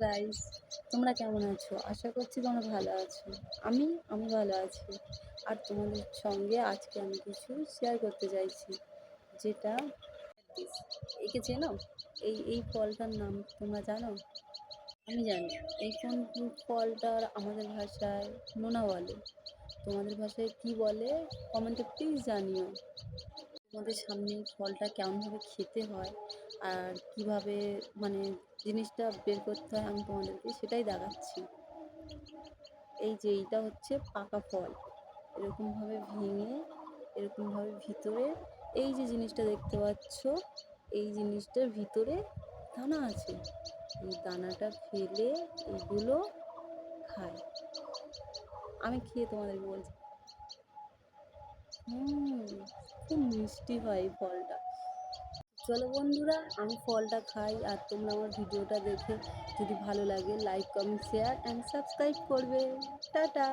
Guys তোমরা কেমন আছো? আশা করছি তোমরা ভালো আছো। আমি আমি ভালো আছি। আর তোমাদের সঙ্গে আজকে আমি কিছু শেয়ার করতে চাইছি, যেটা একে চেনো? এই এই ফলটার নাম তোমরা জানো? আমি জানি। এই কোন ফলটার আমাদের ভাষায় নোনা বলে। তোমাদের ভাষায় কী বলে? কমেন্টে প্লিজ জানিও। তোমাদের সামনে ফলটা কেমনভাবে খেতে হয়? আর কীভাবে মানে জিনিসটা বের করতে হয় আমি তোমাদেরকে সেটাই দেখাচ্ছি। এই যে এইটা হচ্ছে পাকা ফল। এরকমভাবে ভেঙে, এরকমভাবে ভিতরে এই যে জিনিসটা দেখতে পাচ্ছ, এই জিনিসটার ভিতরে দানা আছে। এই দানাটা ফেলে এগুলো খায়। আমি খেয়ে তোমাদেরকে বলছি। হুম, খুব মিষ্টি হয় এই ফলটা। চলো বন্ধুরা, আমি ফলটা খাই আর তোমরা আমার ভিডিওটা দেখে যদি ভালো লাগে like comment share and subscribe করবে। টাটা!